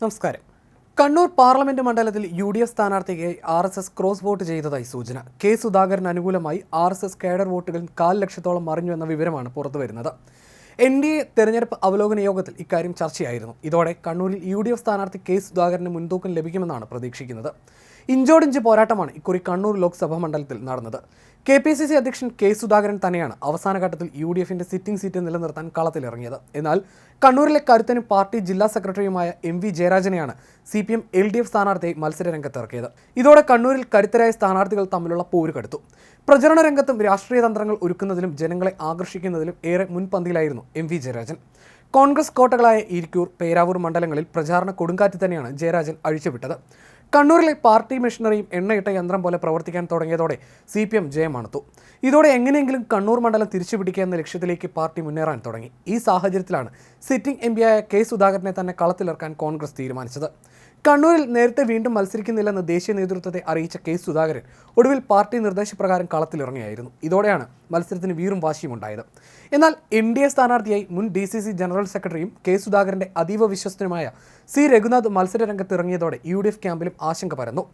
നമസ്കാരം. കണ്ണൂർ പാർലമെന്റ് മണ്ഡലത്തിൽ U D F സ്ഥാനാർത്ഥിയെ R S S cross vote ചെയ്തതായി സൂചന. കെ സുധാകരൻ അനുകൂലമായി ആർ എസ് എസ് കേഡർ വോട്ടുകൾ കാൽ ലക്ഷത്തോളം മറിഞ്ഞു എന്ന വിവരമാണ് പുറത്തുവരുന്നത് എൻ ഡി എ തെരഞ്ഞെടുപ്പ് അവലോകന യോഗത്തിൽ ഇക്കാര്യം ചർച്ചയായിരുന്നു. ഇതോടെ കണ്ണൂരിൽ യു ഡി എഫ് സ്ഥാനാർത്ഥി കെ സുധാകരന് മുൻതൂക്കം ലഭിക്കുമെന്നാണ് പ്രതീക്ഷിക്കുന്നത്. ഇഞ്ചോടിഞ്ച് പോരാട്ടമാണ് ഇക്കുറി കണ്ണൂർ ലോക്സഭാ മണ്ഡലത്തിൽ നടന്നത്. കെ പി സി സി അധ്യക്ഷൻ കെ സുധാകരൻ തന്നെയാണ് അവസാന ഘട്ടത്തിൽ യു ഡി എഫിന്റെ സിറ്റിംഗ് സീറ്റ് നിലനിർത്താൻ കളത്തിലിറങ്ങിയത്. എന്നാൽ കണ്ണൂരിലെ കരുത്തനും പാർട്ടി ജില്ലാ സെക്രട്ടറിയുമായ M V ജയരാജനെയാണ് C P M L D F സ്ഥാനാർത്ഥിയെ മത്സര രംഗത്തിറക്കിയത് ഇതോടെ കണ്ണൂരിൽ കരുത്തരായ സ്ഥാനാർത്ഥികൾ തമ്മിലുള്ള പോര് കടുത്തു. പ്രചരണ രംഗത്തും രാഷ്ട്രീയ തന്ത്രങ്ങൾ ഒരുക്കുന്നതിലും ജനങ്ങളെ ആകർഷിക്കുന്നതിലും ഏറെ മുൻപന്തിയിലായിരുന്നു എം വി ജയരാജൻ. കോൺഗ്രസ് കോട്ടകളായ ഇരിക്കൂർ പേരാവൂർ മണ്ഡലങ്ങളിൽ പ്രചാരണ കൊടുങ്കാറ്റ് തന്നെയാണ് ജയരാജൻ അഴിച്ചുവിട്ടത്. കണ്ണൂരിലെ പാർട്ടി മെഷീനറിയും എണ്ണയിട്ട യന്ത്രം പോലെ പ്രവർത്തിക്കാൻ തുടങ്ങിയതോടെ സി പി എം ജയമാണത്തു ഇതോടെ എങ്ങനെയെങ്കിലും കണ്ണൂർ മണ്ഡലം തിരിച്ചുപിടിക്കുക എന്ന ലക്ഷ്യത്തിലേക്ക് പാർട്ടി മുന്നേറാൻ തുടങ്ങി. ഈ സാഹചര്യത്തിലാണ് സിറ്റിംഗ് എം പിയായ കെ സുധാകരനെ തന്നെ കളത്തിലിറക്കാൻ കോൺഗ്രസ് തീരുമാനിച്ചത്. കണ്ണൂരിൽ നേരത്തെ വീണ്ടും മത്സരിക്കുന്നില്ലെന്ന് ദേശീയ നേതൃത്വത്തെ അറിയിച്ച കെ സുധാകരൻ ഒടുവിൽ പാർട്ടി നിർദ്ദേശപ്രകാരം കളത്തിലിറങ്ങിയായിരുന്നു. ഇതോടെയാണ് മത്സരത്തിന് വീറും വാശിയും ഉണ്ടായത്. എന്നാൽ എൻ ഡി എ സ്ഥാനാർത്ഥിയായി മുൻ ഡി സി സി ജനറൽ സെക്രട്ടറിയും കെ സുധാകരന്റെ അതീവ വിശ്വസ്തനുമായ സി രഘുനാഥ് മത്സരരംഗത്ത് ഇറങ്ങിയതോടെ യു ഡി എഫ് ക്യാമ്പിലും ആശങ്ക പരന്നു.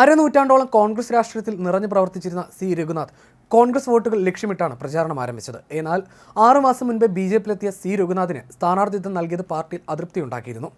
അരനൂറ്റാണ്ടോളം കോൺഗ്രസ് രാഷ്ട്രീയത്തിൽ നിറഞ്ഞു പ്രവർത്തിച്ചിരുന്ന സി രഘുനാഥ് കോൺഗ്രസ് വോട്ടുകൾ ലക്ഷ്യമിട്ടാണ് പ്രചാരണം ആരംഭിച്ചത്. എന്നാൽ ആറുമാസം മുൻപ് ബി ജെ പിയിലെത്തിയ സി രഘുനാഥിന് സ്ഥാനാർത്ഥിത്വം നൽകിയത് പാർട്ടിയിൽ അതൃപ്തിയുണ്ടാക്കിയിരുന്നു.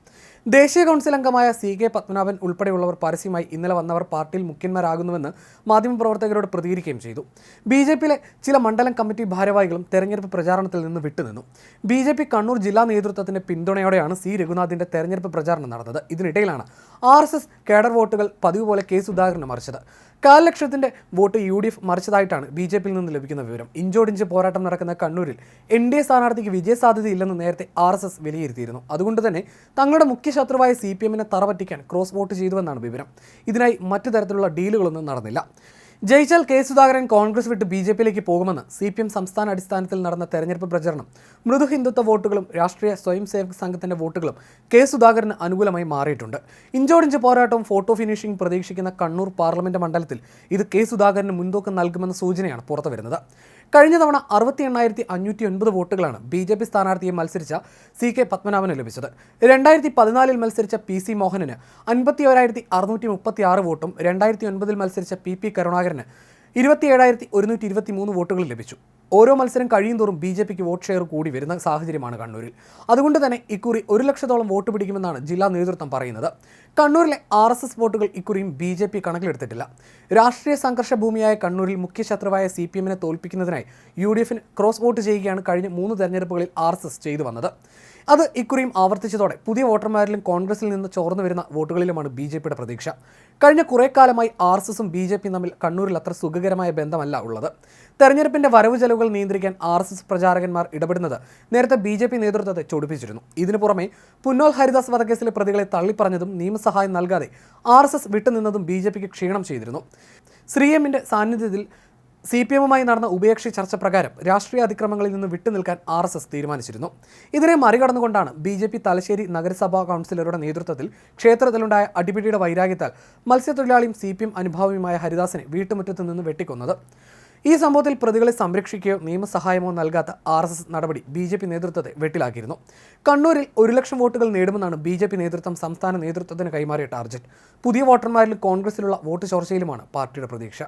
ദേശീയ കൗൺസിൽ അംഗമായ സി കെ പത്മനാഭൻ ഉൾപ്പെടെയുള്ളവർ പരസ്യമായി ഇന്നലെ വന്നവർ പാർട്ടിയിൽ മുഖ്യന്മാരാകുന്നുവെന്ന് മാധ്യമപ്രവർത്തകരോട് പ്രതികരിക്കുകയും ചെയ്തു. ബി ജെ പിയിലെ ചില മണ്ഡലം കമ്മിറ്റി ഭാരവാഹികളും തെരഞ്ഞെടുപ്പ് പ്രചാരണത്തിൽ നിന്ന് വിട്ടുനിന്നു. ബി ജെ പി കണ്ണൂർ ജില്ലാ നേതൃത്വത്തിന്റെ പിന്തുണയോടെയാണ് സി രഘുനാഥിന്റെ തെരഞ്ഞെടുപ്പ് പ്രചാരണം നടന്നത്. ഇതിനിടയിലാണ് ആർ എസ് എസ് കേഡർ വോട്ടുകൾ പതിവ് പോലെ കെ സുധാകരന് മറിച്ചത്. കാൽ ലക്ഷത്തിന്റെ വോട്ട് യു ഡി എഫ് മറിച്ചതായിട്ടാണ് ബി ജെ പിയിൽ നിന്ന് ലഭിക്കുന്ന വിവരം. ഇഞ്ചോടിഞ്ച് പോരാട്ടം നടക്കുന്ന കണ്ണൂരിൽ എൻ ഡി എ സ്ഥാനാർത്ഥിക്ക് വിജയസാധ്യതയില്ലെന്ന് നേരത്തെ ആർ എസ് എസ് വിലയിരുത്തിയിരുന്നു. അതുകൊണ്ട് തന്നെ തങ്ങളുടെ മുഖ്യ ശത്രുവായ സി പി എമ്മിനെ തറപറ്റിക്കാൻ ക്രോസ് വോട്ട് ചെയ്തുവെന്നാണ് വിവരം. ഇതിനായി മറ്റു തരത്തിലുള്ള ഡീലുകളൊന്നും നടന്നില്ല. ജയിച്ചാൽ കെ സുധാകരൻ കോൺഗ്രസ് വിട്ട് ബി ജെ പിയിലേക്ക് പോകുമെന്ന് സി പി എം സംസ്ഥാന അടിസ്ഥാനത്തിൽ നടന്ന തെരഞ്ഞെടുപ്പ് പ്രചരണം. മൃദു ഹിന്ദുത്വ വോട്ടുകളും രാഷ്ട്രീയ സ്വയം സേവക സംഘത്തിന്റെ വോട്ടുകളും കെ സുധാകരന് അനുകൂലമായി മാറിയിട്ടുണ്ട്. ഇഞ്ചോടിഞ്ച് പോരാട്ടവും ഫോട്ടോ ഫിനിഷിംഗ് പ്രതീക്ഷിക്കുന്ന കണ്ണൂർ പാർലമെന്റ് മണ്ഡലത്തിൽ ഇത് കെ സുധാകരന് മുൻതൂക്കം നൽകുമെന്ന സൂചനയാണ് പുറത്തുവരുന്നത്. കഴിഞ്ഞ തവണ അറുപത്തി എണ്ണായിരത്തി അഞ്ഞൂറ്റി ഒൻപത് വോട്ടുകളാണ് ബി ജെ പി സ്ഥാനാർത്ഥിയെ മത്സരിച്ച സി കെ പത്മനാഭന് ലഭിച്ചത്. രണ്ടായിരത്തി പതിനാലിൽ മത്സരിച്ച പി സി മോഹനന് അൻപത്തി ഒരായിരത്തി അറുന്നൂറ്റി മുപ്പത്തി ആറ് വോട്ടും രണ്ടായിരത്തി ഒൻപതിൽ മത്സരിച്ച പി പി കരുണാകരന് ഇരുപത്തി ഏഴായിരത്തി ഒരുന്നൂറ്റി ഇരുപത്തി മൂന്ന് വോട്ടുകൾ ലഭിച്ചു. ഓരോ മത്സരം കഴിയും തോറും ബി ജെ പിക്ക് വോട്ട് ഷെയർ കൂടി വരുന്ന സാഹചര്യമാണ് കണ്ണൂരിൽ. അതുകൊണ്ട് തന്നെ ഇക്കുറി ഒരു ലക്ഷത്തോളം വോട്ട് പിടിക്കുമെന്നാണ് ജില്ലാ നേതൃത്വം പറയുന്നത്. കണ്ണൂരിലെ ആർ എസ് എസ് വോട്ടുകൾ ഇക്കുറിയും ബി ജെ പി കണക്കിലെടുത്തിട്ടില്ല. രാഷ്ട്രീയ സംഘർഷ ഭൂമിയായ കണ്ണൂരിൽ മുഖ്യ ശത്രുവായ സി പി എമ്മിനെ തോൽപ്പിക്കുന്നതിനായി യു ഡി എഫിന് ക്രോസ് വോട്ട് ചെയ്യുകയാണ് കഴിഞ്ഞ മൂന്ന് തെരഞ്ഞെടുപ്പുകളിൽ ആർ എസ് എസ് ചെയ്തു വന്നത്. അത് ഇക്കുറിയും ആവർത്തിച്ചതോടെ പുതിയ വോട്ടർമാരിലും കോൺഗ്രസിൽ നിന്ന് ചോർന്നു വരുന്ന വോട്ടുകളിലുമാണ് ബി ജെ പിയുടെ പ്രതീക്ഷ. കഴിഞ്ഞ കുറേ കാലമായി ആർ എസ് എസും ബി ജെ പിയും തമ്മിൽ കണ്ണൂരിൽ അത്ര സുഖകരമായ ബന്ധമല്ല ഉള്ളത്. തെരഞ്ഞെടുപ്പിന്റെ വരവ് ചെലവുകൾ നിയന്ത്രിക്കാൻ ആർ എസ് എസ് പ്രചാരകന്മാർ ഇടപെടുന്നത് നേരത്തെ ബി ജെ പി നേതൃത്വത്തെ ചൊടിപ്പിച്ചിരുന്നു. ഇതിനു പുറമെ പുന്നോൽ ഹരിദാസ് വധക്കേസിലെ പ്രതികളെ തള്ളിപ്പറഞ്ഞതും നിയമസഹായം നൽകാതെ ആർ എസ് എസ് വിട്ടുനിന്നതും ബി ജെ പിക്ക് ക്ഷീണം ചെയ്തിരുന്നു. ശ്രീ എമ്മിന്റെ സാന്നിധ്യത്തിൽ സി പി എമ്മുമായി നടന്ന ഉഭയകക്ഷി ചർച്ച പ്രകാരം രാഷ്ട്രീയ അതിക്രമങ്ങളിൽ നിന്ന് വിട്ടുനിൽക്കാൻ ആർ എസ് എസ് തീരുമാനിച്ചിരുന്നു. ഇതിനെ മറികടന്നുകൊണ്ടാണ് ബി ജെ പി തലശ്ശേരി നഗരസഭാ കൗൺസിലറുടെ നേതൃത്വത്തിൽ ക്ഷേത്രത്തിലുണ്ടായ അടിപിടിയുടെ വൈരാഗ്യത്താൽ മത്സ്യത്തൊഴിലാളിയും സി പി എം അനുഭാവിയുമായ ഹരിദാസിനെ വീട്ടുമുറ്റത്ത് നിന്ന് വെട്ടിക്കൊന്നത്. ഈ സംഭവത്തിൽ പ്രതികളെ സംരക്ഷിക്കുകയോ നിയമസഹായമോ നൽകാത്ത ആർ എസ് എസ് നടപടി ബി ജെ പി നേതൃത്വത്തെ വെട്ടിലാക്കിയിരുന്നു. കണ്ണൂരിൽ ഒരു ലക്ഷം വോട്ടുകൾ നേടുമെന്നാണ് ബി ജെ പി നേതൃത്വം സംസ്ഥാന നേതൃത്വത്തിന് കൈമാറിയ ടാർജറ്റ്. പുതിയ വോട്ടർമാരിൽ കോൺഗ്രസിലുള്ള വോട്ട് ചോർച്ചയിലുമാണ് പാർട്ടിയുടെ പ്രതീക്ഷ.